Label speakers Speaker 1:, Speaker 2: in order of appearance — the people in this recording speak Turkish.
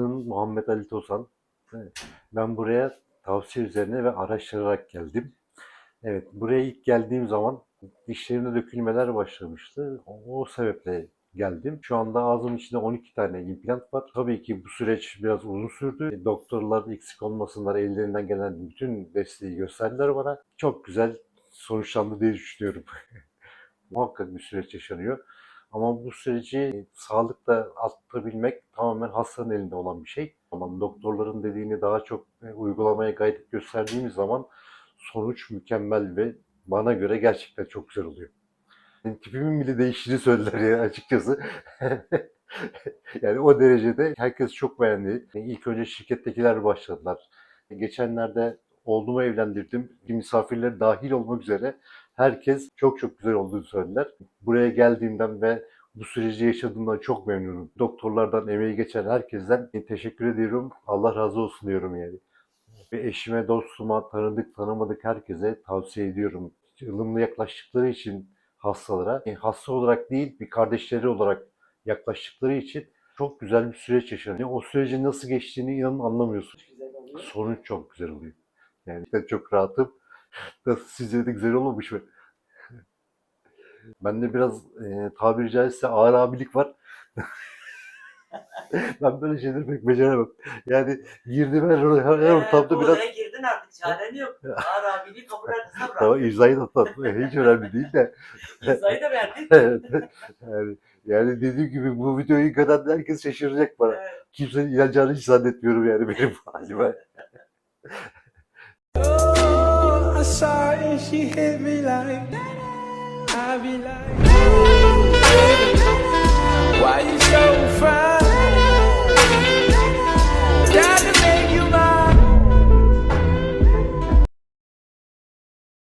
Speaker 1: Muhammed Ali Tozan. Evet, Ben buraya tavsiye üzerine ve araştırarak geldim. Evet, buraya ilk geldiğim zaman dişlerimde dökülmeler başlamıştı. O, o sebeple geldim. Şu anda ağzımın içinde 12 tane implant var. Tabii ki bu süreç biraz uzun sürdü. E, Doktorlar eksik olmasınlar, ellerinden gelen bütün desteği gösterdiler bana. Çok güzel sonuçlandı diye düşünüyorum. Muhakkak bir süreç yaşanıyor. Ama bu süreci e, sağlıkla atlatabilmek tamamen hastanın elinde olan bir şey. Ama doktorların dediğini daha çok e, uygulamaya gayret gösterdiğimiz zaman sonuç mükemmel ve bana göre gerçekten çok güzel oluyor. Yani tipimin bile değiştiğini söylediler ya açıkçası. yani o derecede herkes çok beğendi. İlk önce şirkettekiler başladılar. Geçenlerde oğlumu evlendirdim. Misafirler dahil olmak üzere herkes çok çok güzel olduğunu söylediler. Buraya geldiğimden ve bu süreci yaşadığımdan çok memnunum. Doktorlardan, emeği geçen herkesten teşekkür ediyorum. Allah razı olsun diyorum yani. Ve eşime, dostuma, tanıdık, tanımadık herkese tavsiye ediyorum. ılımlı yaklaştıkları için hastalara, e, hasta olarak değil bir kardeşleri olarak yaklaştıkları için çok güzel bir süreç yaşanıyor. O sürecin nasıl geçtiğini inanın anlamıyorsun. Sonuç çok güzel oluyor. Yani ben çok rahatım. Nasıl sizce de güzel olmamış mı? Bende biraz e, tabiri caizse ağır abilik var. ben böyle şeyleri pek beceremem. Yani girdim her, her, her ortamda
Speaker 2: Ee,
Speaker 1: biraz
Speaker 2: Oraya girdin artık çaren yok. Arabi'yi kabul et sabır.
Speaker 1: tamam imzayı da atladım. Hiç önemli değil de.
Speaker 2: İmzayı da verdin.
Speaker 1: Evet. yani, yani dediğim gibi bu videoyu gören herkes şaşıracak bana.
Speaker 2: Evet.
Speaker 1: Kimsenin inanacağını hiç zannetmiyorum yani benim halime.
Speaker 3: Oh, I saw it she hit me like I be like